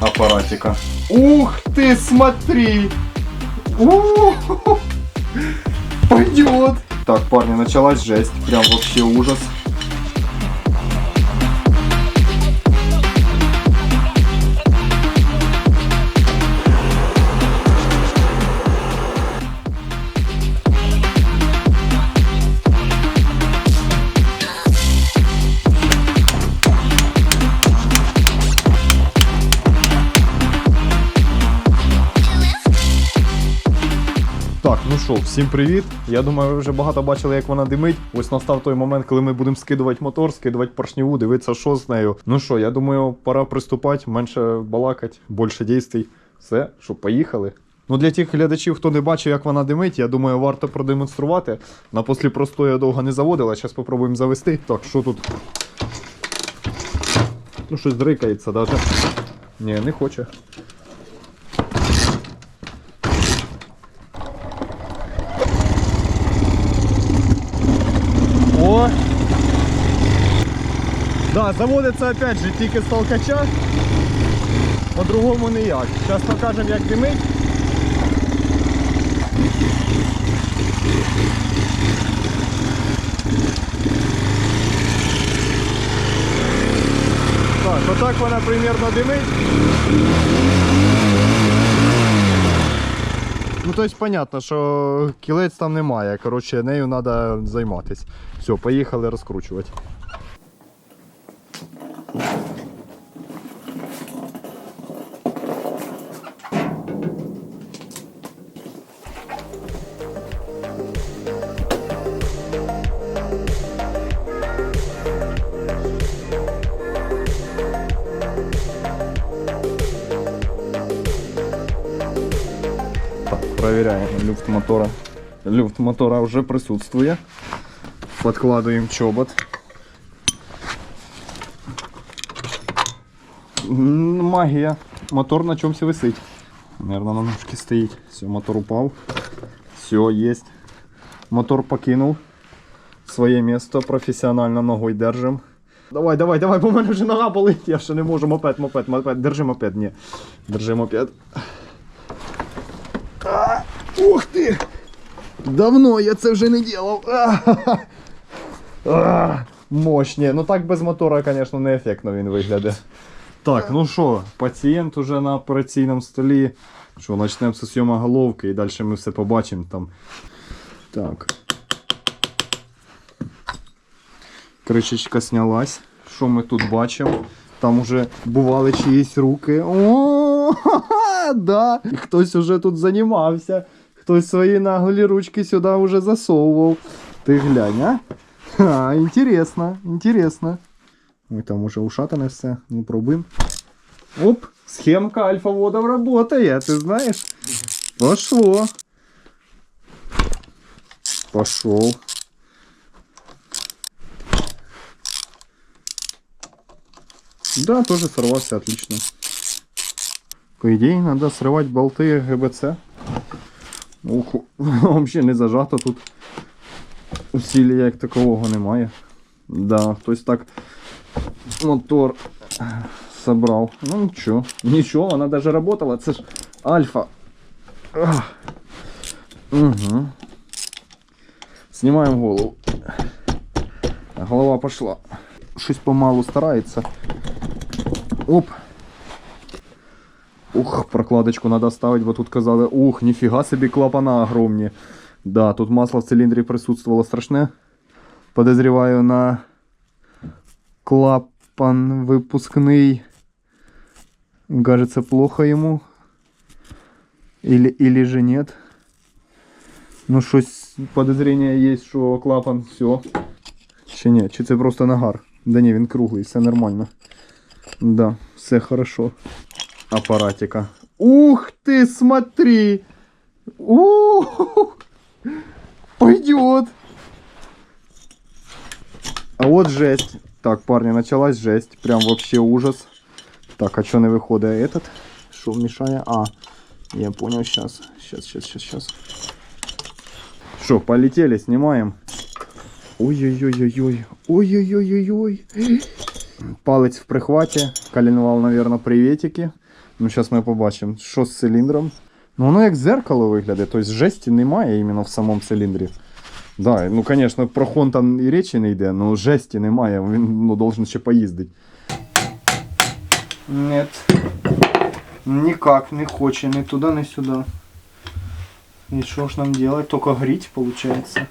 аппаратика. Ух ты, смотри! Пойдет! Так, парни, началась жесть. Прям вообще ужас. Ну всім привіт. Я думаю, ви вже багато бачили, як вона димить. Ось настав той момент, коли ми будемо скидувати мотор, скидувати поршневу, дивитися, що з нею. Ну що, я думаю, пора приступати, менше балакати, більше дійствий. Все, що, поїхали. Ну, для тих глядачів, хто не бачив, як вона димить, я думаю, варто продемонструвати. На послі простою я довго не заводила, зараз спробуємо завести. Так, що тут? Ну, щось дрикається даже. Ні, не хоче. О! Заводиться опять же тільки з толкача. По-другому ніяк. Зараз покажемо, як димить. Так, отак вона примерно димить. Ну, тобто, понятно, що кілець там немає. Коротше, нею треба займатися. Все, поїхали розкручувати. Так, проверяем люфт мотора. Люфт мотора уже присутствует. Подкладываем чобот. Магія. Мотор на чомусь висить. Наверное, на ножке стоїть. Все, мотор упав. Все, есть. Мотор покинув своє місто. Професіонально ногою держим. Давай, давай, давай, бо в мене вже нога болить. Я ще не можу. Мопед, мопед, мопед. Держи мопед, ні. Держи мопед. А, ух ти! Давно я це вже не делав. Мощні. Ну так без мотора, звісно, не ефектно він виглядає. Так, ну що, пацієнт уже на операційному столі. Що, почнемо з сйома головки і далі ми все побачимо там. Так. Кришечка снялась. Що ми тут бачимо? Там уже бували чиїсь руки. О, ха-ха, да. І Хтось уже тут займався. Хтось свої наглі ручки сюди вже засовував. Ти глянь, а? Ха, інтересно, інтересно. Ой, там уже ушатане все. Ну, пробуємо. Оп, схемка альфа-водов работает, ты знаешь? Пошло. Пошел. Да, тоже сорвался отлично. По идее, надо срывать болты ГБЦ. Ух, вообще не зажато тут. Усилля як такового немає. Да, хтось так мотор собрав. Ну нічого. Нічого, вона даже работала. Це ж альфа. Угу. Знімаємо голову. Голова пошла. Щось помалу старається. Оп. Ух, прокладочку надо ставить, бо тут казали, ух, ніфіга собі клапана огромні. Да, тут масло в циліндрі присутствувало страшне. Подозріваю на клапан выпускный. Кажется, плохо ему. Или, или же нет. Ну, щось подозрение есть, що клапан все. Чи ні, чи це просто нагар? Да ні, він круглий, все нормально. Да, все хорошо. Апаратика. Ух ты, смотри! Ух! Пойдет! А вот жесть. Так, парни, началась жесть. Прям вообще ужас. Так, а что не выходит этот? Что мешая? А, я понял, сейчас. Сейчас, сейчас, сейчас, сейчас. Что, полетели, снимаем. Ой-ой-ой-ой-ой. Ой-ой-ой-ой-ой. Палець в прихваті. Коленвал, наверное, приветики. Ну, зараз ми побачимо, що з циліндром. Ну, воно як зеркало виглядає, тобто жесті немає іменно в самому циліндрі. Да, ну, звісно, про хон там і речі не йде, але жесті немає, він ну, должен ще поїздити. Нет. Никак не хоче, ни туда, ни сюда. І що ж нам делать? Только гріть, получается.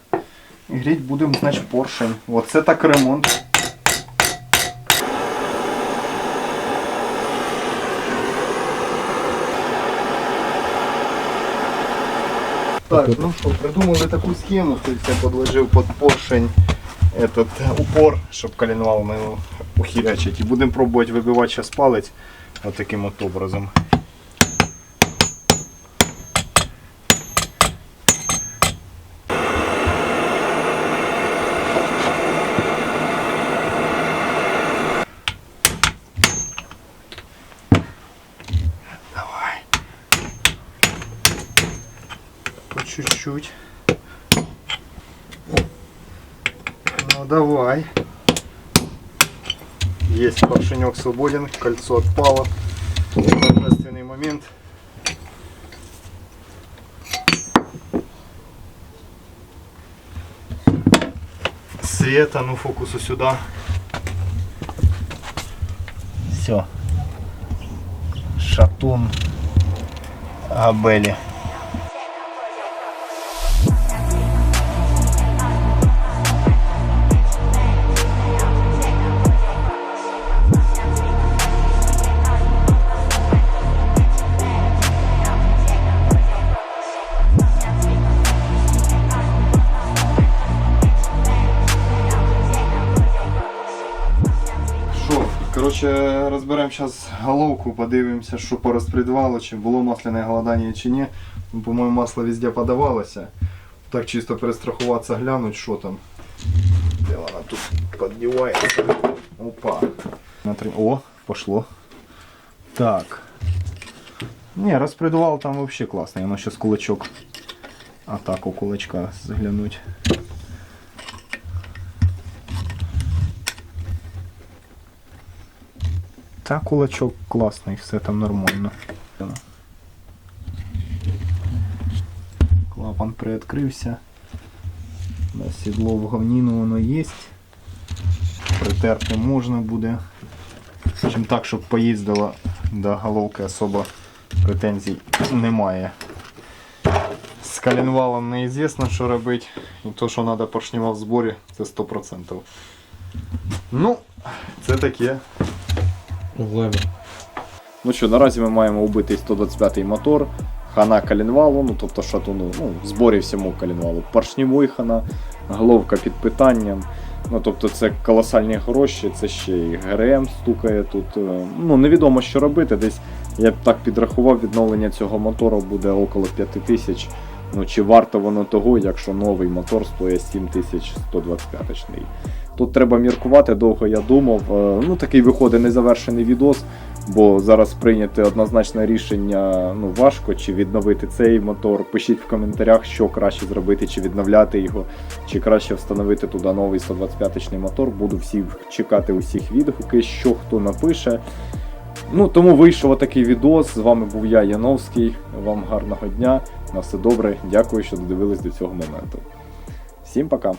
І гріть будемо, значить, поршень. Вот це так ремонт. Так, ну що, придумали таку схему, тобто я подложив під поршень этот упор, щоб коленвал не ухірячить. І будемо пробувати вибивати зараз палець отаким от образом. Чуть-чуть. Ну давай. Есть поршенек свободен, кольцо отпало. Торжественный момент. Света, ну фокусу сюда. Все. Шатун Габели. Коротше, розберемо зараз головку, подивимося, що по розпредвалу, чи було масляне голодання чи ні. По-моєму, масло везде подавалося. Так чисто перестрахуватися, глянуть, що там. Де вона тут піддівається. Опа. О, пошло. Так. Ні, розпредвал там взагалі класний, воно зараз кулачок. А так у кулачка заглянуть. Та кулачок класний, все там нормально. Клапан приоткрився. Сідло в говніну воно є. Притерти можна буде. Чим так, щоб поїздила до головки особо претензій немає. З коленвалом неізвісно, що робити. І то, що треба поршнева в зборі, це 100%. Ну, це таке. Ну що, наразі ми маємо убитий 125-й мотор, хана коленвалу, ну тобто шатуну, ну, в зборі всьому коленвалу, поршневий хана, головка під питанням. Ну, тобто це колосальні гроші, це ще і ГРМ стукає тут. е, Ну, невідомо, що робити. Десь я б так підрахував, відновлення цього мотору буде около 5 тисяч. Ну, чи варто воно того, якщо новий мотор стоїть 7125-ний. Тут треба міркувати, довго я думав. Е, Ну, такий виходить незавершений відос, бо зараз прийняти однозначне рішення ну, важко, чи відновити цей мотор. Пишіть в коментарях, що краще зробити, чи відновляти його, чи краще встановити туди новий 125-й мотор. Буду всіх чекати усіх відгуки, що хто напише. Ну, тому вийшов такий відос. З вами був я, Яновський. Вам гарного дня. На все добре. Дякую, що додивились до цього моменту. Всім пока!